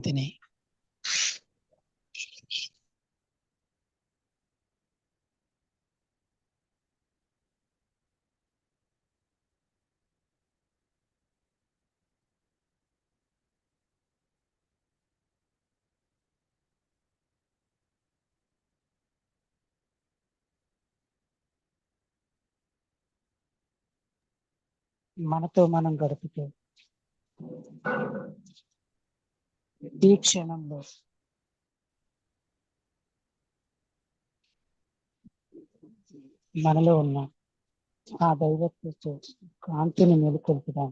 తిని మనతో మనం గడుపుతూ ఈ క్షణంలో. మనలో ఉన్న ఆ దైవత్వ కాంతిని మేలుకొల్పుదాం.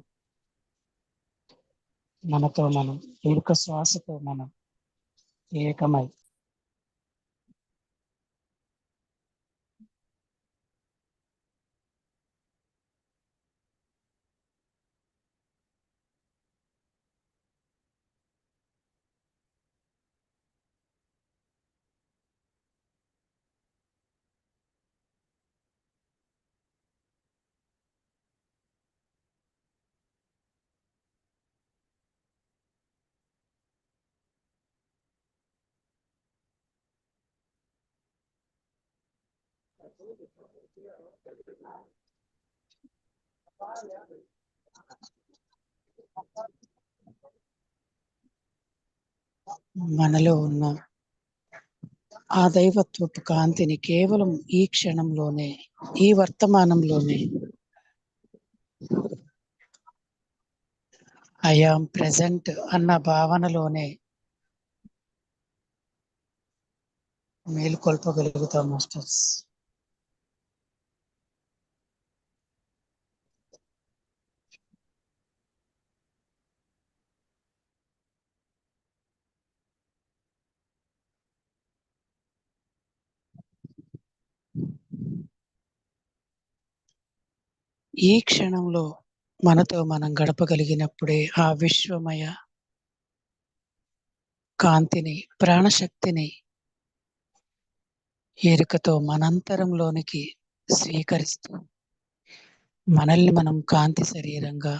మనతో మనం దీర్ఘ శ్వాసతో మనం ఏకమై మనలో ఉన్న ఆ దైవత్వపు కాంతిని కేవలం ఈ క్షణంలోనే ఈ వర్తమానంలోనే ఐఆమ్ ప్రెసెంట్ అన్న భావనలోనే మేలుకొల్పగలుగుతాం మాస్టర్స్. ఈ క్షణంలో మనతో మనం గడపగలిగినప్పుడే ఆ విశ్వమయ కాంతిని ప్రాణశక్తిని ఎరుకతో మనంతరంలోనికి స్వీకరిస్తూ మనల్ని మనం కాంతి శరీరంగా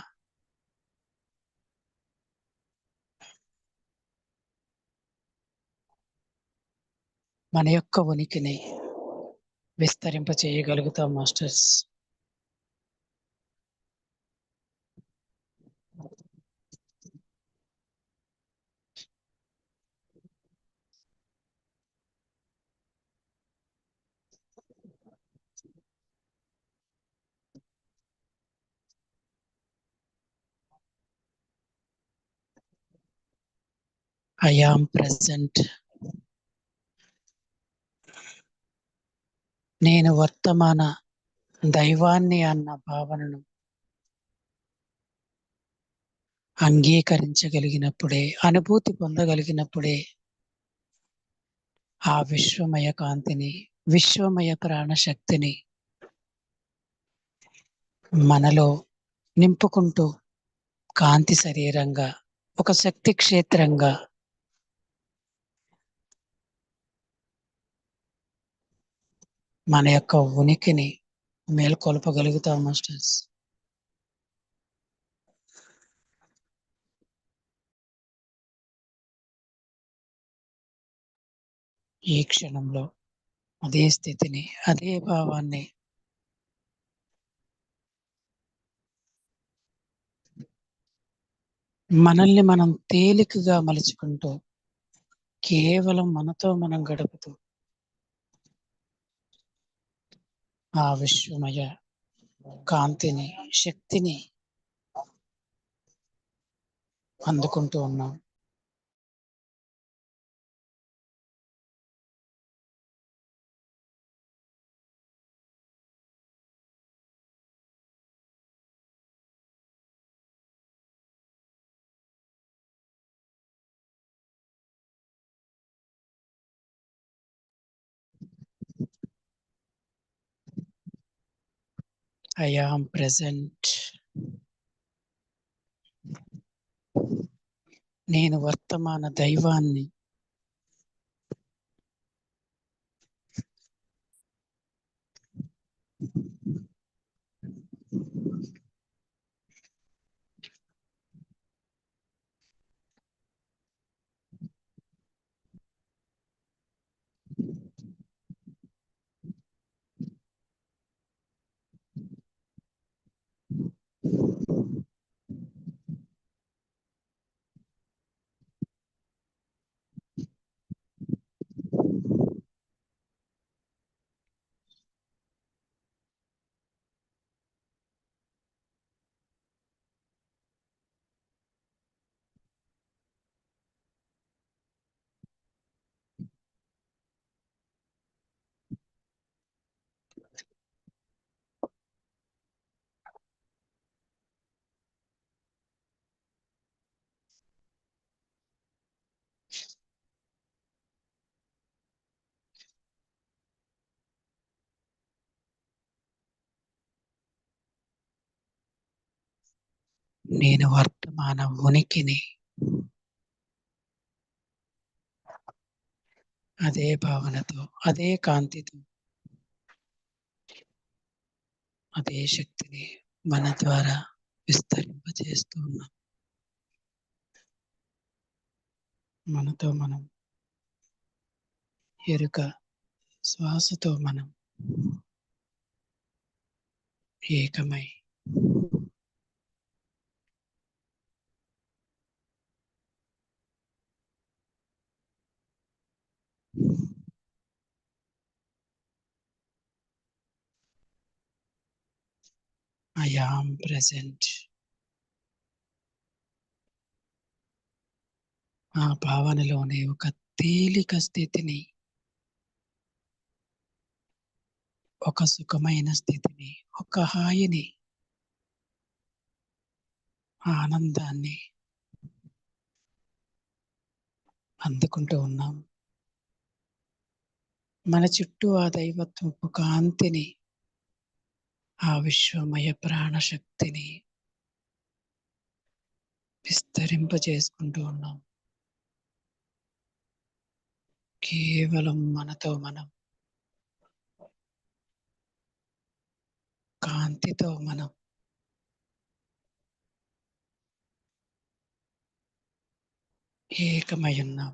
మన యొక్క ఉనికిని విస్తరింప చేయగలుగుతాం మాస్టర్స్. ఐ ఆమ్ ప్రెసెంట్ నేను వర్తమాన దైవాన్ని అన్న భావనను అంగీకరించగలిగినప్పుడే అనుభూతి పొందగలిగినప్పుడే ఆ విశ్వమయ కాంతిని విశ్వమయ ప్రాణశక్తిని మనలో నింపుకుంటూ కాంతి శరీరంగా ఒక శక్తి క్షేత్రంగా మన యొక్క ఉనికిని మేల్కొల్పగలుగుతాం మాస్టర్స్. ఈ క్షణంలో అదే స్థితిని అదే భావాన్ని మనల్ని మనం తేలికగా మలుచుకుంటూ కేవలం మనతో మనం గడుపుతూ ఆ విశ్వమయ కాంతిని శక్తిని అందుకుంటూ ఉన్నాం. ఐ am ప్రెసెంట్ నేను వర్తమాన దైవాన్ని. నేను వర్తమాన ఉనికిని. అదే భావనతో అదే కాంతితో అదే శక్తిని మన ద్వారా విస్తరింపజేస్తూ ఉన్నాం. మనతో మనం ఎరుక శ్వాసతో మనం ఏకమై I am present. ఆ భావనలోనే ఒక తేలిక స్థితిని ఒక సుఖమైన స్థితిని ఒక హాయిని ఆనందాన్ని అందుకుంటూ ఉన్నాం మన చుట్టూ ఆ దైవత్వపు కాంతిని ఆ విశ్వమయ ప్రాణశక్తిని విస్తరింపజేసుకుంటూ ఉన్నాం. కేవలం మనతో మనం కాంతితో మనం ఏకమై ఉన్నాం.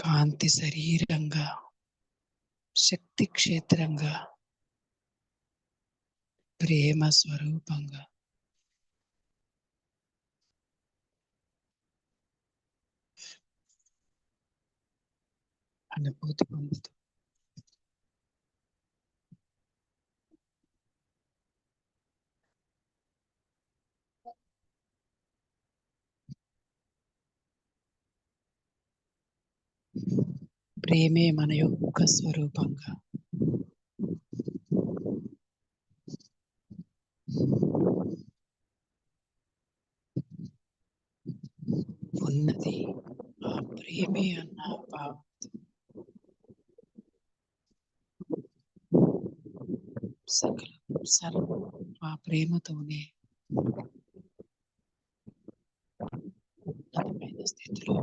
కాంతి శరీరంగా శక్తి క్షేత్రంగా ప్రేమ స్వరూపంగా. అనుభూతి పొందుతూ ప్రేమే మన యొక్క స్వరూపంగా. ఉన్నది. ఆ ప్రేమే అన్న భావం. సకల సర్వం ఆ ప్రేమతోనే ఉన్నతమైన స్థితిలో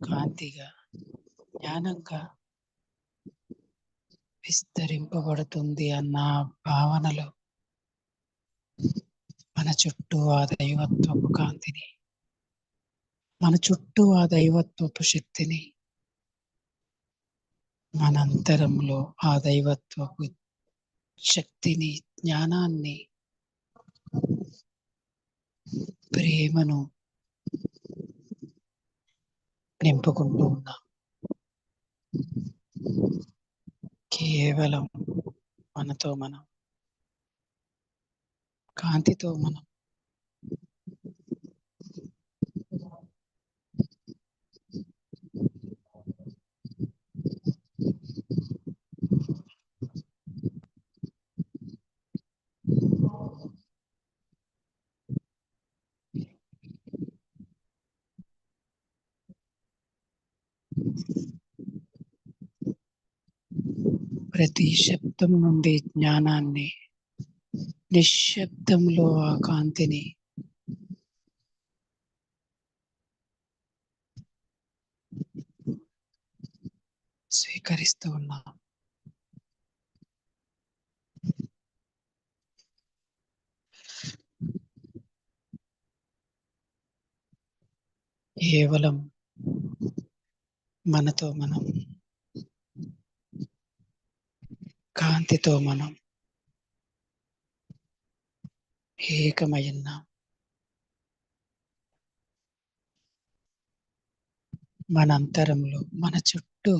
కాంతిగా జ్ఞానంగా విస్తరింపబడుతుంది అన్న భావనలో మన చుట్టూ ఆ దైవత్వపు కాంతిని మన చుట్టూ ఆ దైవత్వపు శక్తిని మన అంతరంలో ఆ దైవత్వపు శక్తిని జ్ఞానాన్ని ప్రేమను నింపుకుంటూ ఉన్నాం. కేవలం మనతో మనం కాంతితో మనం ప్రతి శబ్దం నుండి జ్ఞానాన్ని నిశ్శబ్దంలో ఆ కాంతిని స్వీకరిస్తూ ఉన్నాం. కేవలం మనతో మనం కాంతితో మనం ఏకమై ఉన్నాం మన అంతరంలో మన చుట్టూ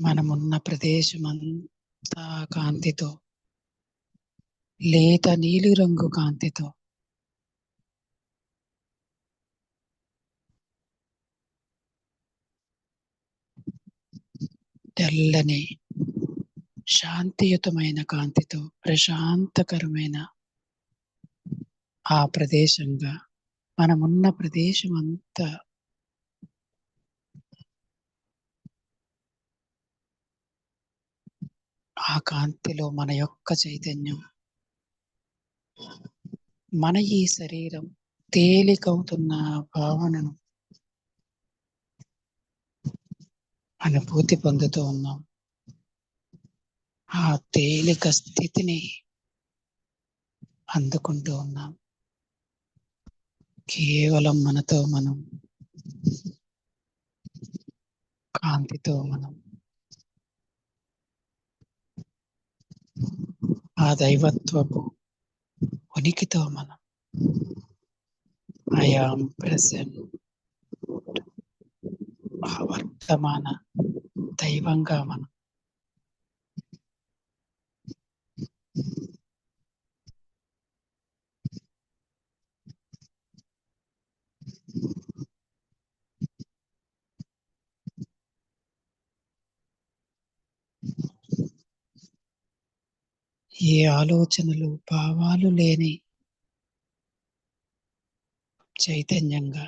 మనమున్న ప్రదేశం అంతా కాంతితో లేత నీలిరంగు కాంతితో తెల్లని శాంతియుతమైన కాంతితో ప్రశాంతకరమైన ఆ ప్రదేశంగా మనమున్న ప్రదేశం అంతా ఆ కాంతిలో మన యొక్క చైతన్యం మన ఈ శరీరం తేలికవుతున్న భావనను అనుభూతి పొందుతూ ఉన్నాం. ఆ తేలిక స్థితిని అందుకుంటూ ఉన్నాం. కేవలం మనతో మనం కాంతితో మనం. ఆ దైవత్వపు ఉనికితో మనం. ఐఆమ్ ప్రెసెంట్ ఆ వర్తమాన దైవంగా మనం. ఏ ఆలోచనలు భావాలు లేని చైతన్యంగా.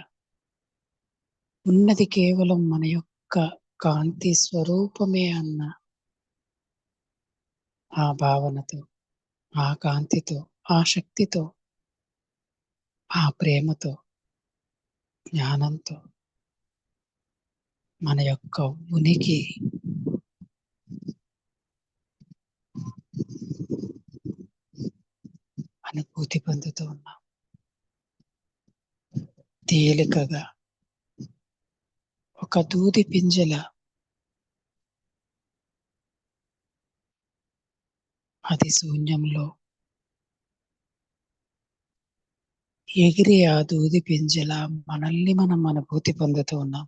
ఉన్నది కేవలం మన యొక్క కాంతి స్వరూపమే అన్న ఆ భావనతో ఆ కాంతితో ఆ శక్తితో ఆ ప్రేమతో జ్ఞానంతో మన యొక్క ఉనికి అనుభూతి పొందుతూ ఉన్నాం. తేలికగా ఒక దూది పింజల అది శూన్యంలో ఎగిరి ఆ దూది పింజల మనల్ని మనం అనుభూతి పొందుతూ ఉన్నాం.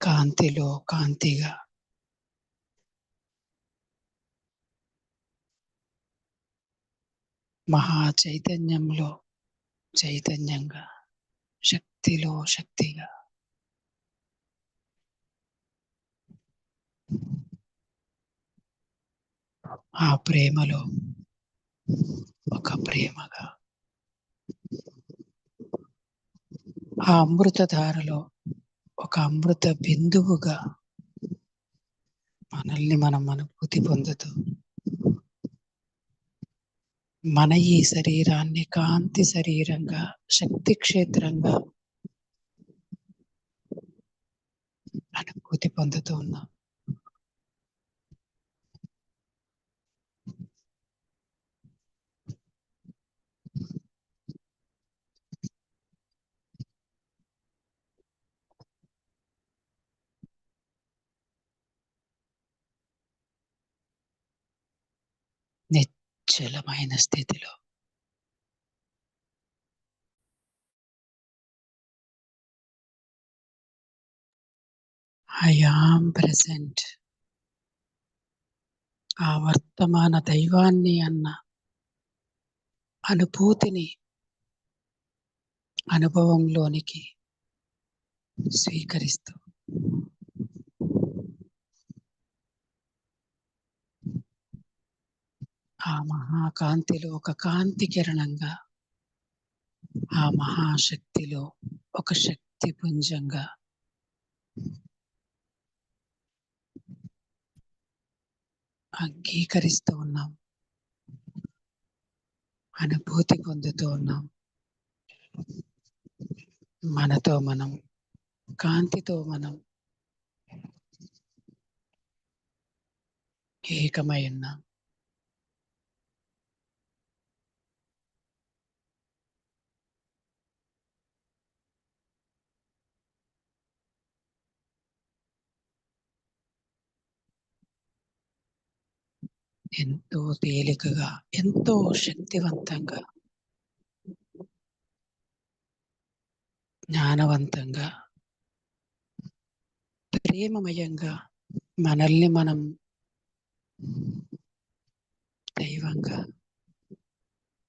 కాంతిలో కాంతిగా మహా చైతన్యంలో చైతన్యంగా శక్తిలో శక్తిగా. ఆ ప్రేమలో ఒక ప్రేమగా. ఆ అమృతధారలో ఒక అమృత బిందువుగా మనల్ని మనం అనుభూతి పొందుతూ మన ఈ శరీరాన్ని కాంతి శరీరంగా శక్తి క్షేత్రంగా అనుభూతి పొందుతూ ఉన్నాం. నిశ్చలమైన స్థితిలో. ఐ ఆమ్ ప్రెసెంట్ ఆ వర్తమాన దైవాన్ని అన్న అనుభూతిని అనుభవంలోనికి స్వీకరిస్తూ. ఆ మహాకాంతిలో ఒక కాంతి కిరణంగా ఆ మహాశక్తిలో ఒక శక్తి పుంజంగా. అంగీకరిస్తూ ఉన్నాం. అనుభూతి పొందుతూ ఉన్నాం. మనతో మనం కాంతితో మనం ఏకమై ఉన్నాం. ఎంతో తేలికగా ఎంతో శక్తివంతంగా జ్ఞానవంతంగా ప్రేమమయంగా మనల్ని మనం దైవంగా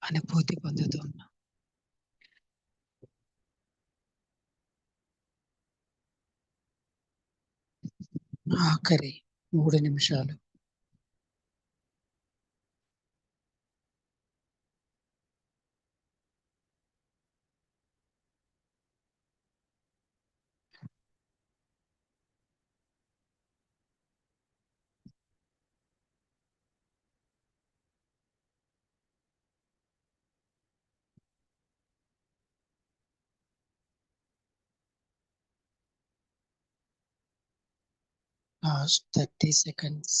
అనుభూతి పొందుతున్నాం. ఆఖరి మూడు నిమిషాలు. Last thirty seconds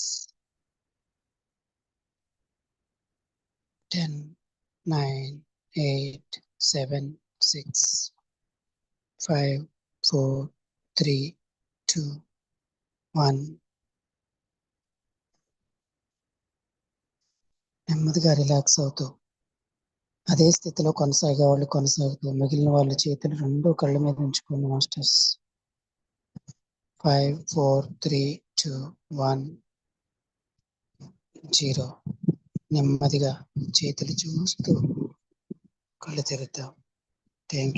ten nine eight seven six five four three two one నెమ్మదిగా రిలాక్స్ అవుతూ అదే స్థితిలో కొనసాగే వాళ్ళు కొనసాగుతూ మిగిలిన వాళ్ళ చేతులు రెండు కళ్ళ మీద ఉంచుకోండి masters. Five four three two one zero. నెమ్మదిగా చేతులు చూస్తూ కళ్ళు తెరుద్దాం. Thank you